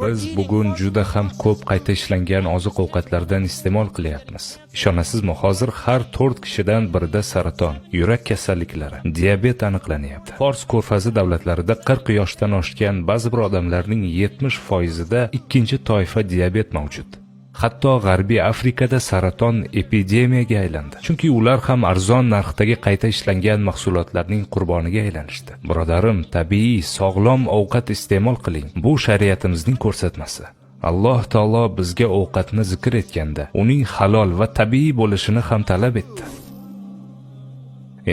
Biz bugun juda ham ko'p qayta ishlangan oziq-ovqatlardan iste'mol qilyapmiz. Ishonasizmi, hozir har 4 kishidan birida saraton, yurak kasalliklari, diabet aniqlanyapti. Fors ko'rfazi davlatlarida 40 yoshdan oshgan ba'zi bir odamlarning 70 foizida ikkinchi toifa diabet mavjud. Hatto G'arbiy Afrikada saraton epidemiyaga aylandi. Chunki ular ham arzon narxdagi qayta ishlangan mahsulotlarning qurboniga aylanishdi. Birodarim, tabiiy, sog'lom ovqat iste'mol qiling. Bu shariatimizning ko'rsatmasi. Alloh taolo bizga ovqatni zikr etganda, uning halol va tabiiy bo'lishini ham talab etdi.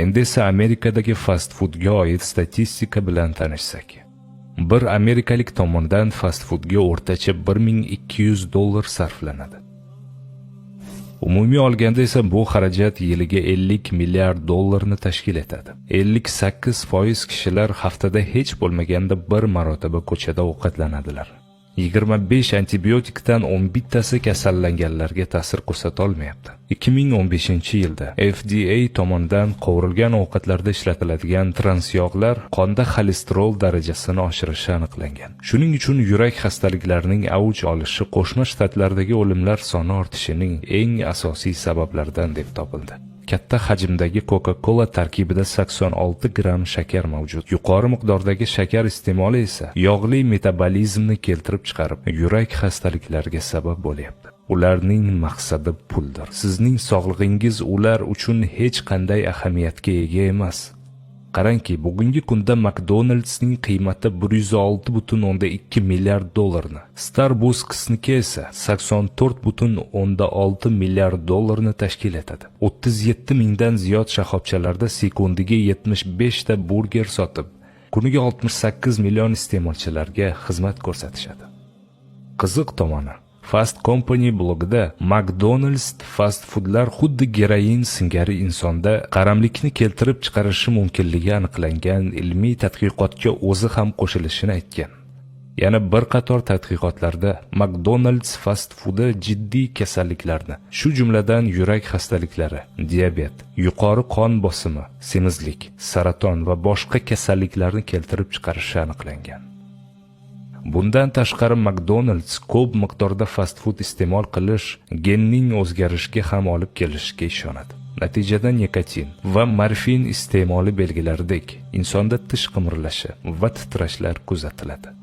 Endi esa Amerikadagi fast foodga oid statistika bilan tanishsak. Bir amerikalik tomonidan fast foodga o'rtacha 1200 dollar sarflanadi. Umumiy olganda esa bu xarajat yiliga 50 milliard dollarni tashkil etadi. 58% kishilar haftada hech bo'lmaganda bir marotaba ko'chada ovqatlanadilar. 25 antibiotikdan 11 tasi kasallanganlarga ta'sir ko'rsata olmayapti. 2015-yilda FDA tomonidan qovurilgan ovqatlarda ishlatiladigan transyog'lar qonda xolesterol darajasini oshirishi aniqlangan. Shuning uchun yurak xastaliklarining avj olishi Qo'shma Shtatlardagi o'limlar soni ortishining eng asosiy sabablaridan deb topildi. Katta hajmdagi Coca-Cola tarkibida 86 gramm shakar mavjud. Yuqori miqdordagi shakar iste'moli esa yog'li metabolizmni keltirib chiqarib, yurak xastaliklariga sabab bo'lyapti. Ularning maqsadi puldir. Sizning sog'lig'ingiz ular uchun hech qanday ahamiyatga ega emas. Qarangki, bugungi kunda makdonaldsning qiymati 106.2 milliard dollarni, Starbucks'niki esa 84.6 milliard dollarni tashkil etadi. 37 mingdan ziyod shoxobchalarda sekundiga 75 ta burger sotib, kuniga 68 million iste'molchilarga xizmat ko'rsatishadi. Qiziq tomoni Fast Company blogida McDonald's fast foodlar xuddi geroin singari insonda qaramlikni keltirib chiqarishi mumkinligi aniqlangan ilmiy tadqiqotga o'zi ham qo'shilishini aytgan. Yana bir qator tadqiqotlarda McDonald's fast foodi jiddiy kasalliklarni, shu jumladan yurak xastaliklari, diabet, yuqori qon bosimi, semizlik, saraton va boshqa kasalliklarni keltirib chiqarishi aniqlangan. Bundan tashqari McDonald's ko'p miqdorda fast food iste'mol qilish genning o'zgarishiga ham olib kelishiga ishonadi. Natijada nikotin va morfin iste'moli belgilaridek insonda tish qimirlashi va titrashlar kuzatiladi.